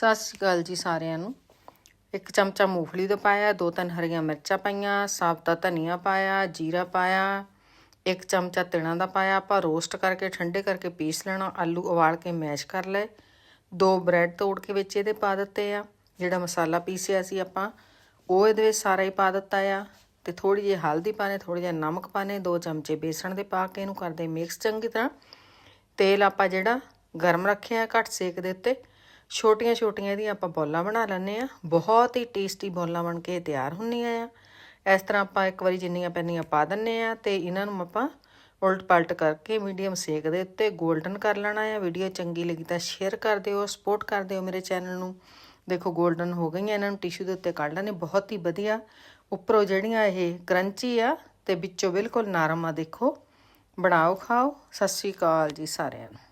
ਸਤਿ ਸ਼੍ਰੀ ਅਕਾਲ ਜੀ ਸਾਰਿਆਂ ਨੂੰ। ਇੱਕ ਚਮਚਾ ਮੂੰਗਫਲੀ ਦਾ ਪਾਇਆ, ਦੋ ਤਿੰਨ ਹਰੀਆਂ ਮਿਰਚਾਂ ਪਾਈਆਂ ਸਾਬਤਾ ਧਨੀਆ ਪਾਇਆ, ਜੀਰਾ ਪਾਇਆ, ਇੱਕ ਚਮਚਾ ਤਿਲਾਂ ਦਾ ਪਾਇਆ। ਆਪਾਂ ਰੋਸਟ ਕਰਕੇ, ਠੰਡੇ ਕਰਕੇ ਪੀਸ ਲੈਣਾ, ਆਲੂ ਉਬਾਲ ਕੇ ਮੈਸ਼ ਕਰ ਲਏ। ਦੋ ਬ੍ਰੈਡ ਤੋੜ ਕੇ ਵਿੱਚ ਇਹਦੇ ਪਾ ਦਿੱਤੇ ਆ। ਜਿਹੜਾ ਮਸਾਲਾ ਪੀਸਿਆ ਸੀ ਆਪਾਂ, ਉਹ ਇਹਦੇ ਵਿੱਚ ਸਾਰਾ ਹੀ ਪਾ ਦਿੱਤਾ ਆ। ਤੇ ਥੋੜੀ ਜਿਹੀ ਹਲਦੀ ਪਾਣੇ ਥੋੜੀ ਜਿਹਾ ਨਮਕ ਪਾਣੇ ਦੋ ਚਮਚੇ ਬੇਸਣ ਦੇ ਪਾ ਕੇ ਇਹਨੂੰ ਕਰਦੇ ਮਿਕਸ ਚੰਗੀ ਤਰ੍ਹਾਂ। ਤੇਲ ਆਪਾਂ ਜਿਹੜਾ ਗਰਮ ਰੱਖਿਆ ਘੱਟ ਸੇਕ ਦੇ ਉੱਤੇ ਛੋਟੀਆਂ ਛੋਟੀਆਂ ਇਹਦੀਆਂ ਆਪਾਂ ਬੋਲਾਂ ਬਣਾ ਲੈਂਦੇ ਆ ਬਹੁਤ ਹੀ ਟੇਸਟੀ ਬੋਲਾਂ ਬਣ ਕੇ ਤਿਆਰ ਹੁੰਦੀਆਂ ਆ। ਇਸ ਤਰ੍ਹਾਂ ਆਪਾਂ ਇੱਕ ਵਾਰੀ ਜਿੰਨੀਆਂ ਪੈਣੀਆਂ ਪਾ ਦਿੰਨੇ ਆ ਤੇ ਇਹਨਾਂ ਨੂੰ ਆਪਾਂ ਉਲਟ ਪਲਟ ਕਰਕੇ ਮੀਡੀਅਮ ਸੇਕ ਦੇ ਉੱਤੇ 골ਡਨ ਕਰ ਲੈਣਾ ਆ। ਵੀਡੀਓ ਚੰਗੀ ਲੱਗੀ ਤਾਂ ਸ਼ੇਅਰ ਕਰ ਦਿਓ ਸਪੋਰਟ ਕਰ ਦਿਓ ਮੇਰੇ ਚੈਨਲ ਨੂੰ। ਦੇਖੋ 골ਡਨ ਹੋ ਗਈਆਂ, ਇਹਨਾਂ ਨੂੰ ਟਿਸ਼ੂ ਦੇ ਉੱਤੇ ਕੱਢ ਲੈਣੇ ਬਹੁਤ ਹੀ ਵਧੀਆ। ਉੱਪਰੋਂ ਜਿਹੜੀਆਂ ਇਹ ਕਰੰਚੀ ਆ ਤੇ ਵਿੱਚੋਂ ਬਿਲਕੁਲ ਨਰਮ ਆ, ਦੇਖੋ। ਬਣਾਓ, ਖਾਓ। ਸਤਿ ਸ਼੍ਰੀ ਅਕਾਲ ਜੀ ਸਾਰਿਆਂ ਨੂੰ।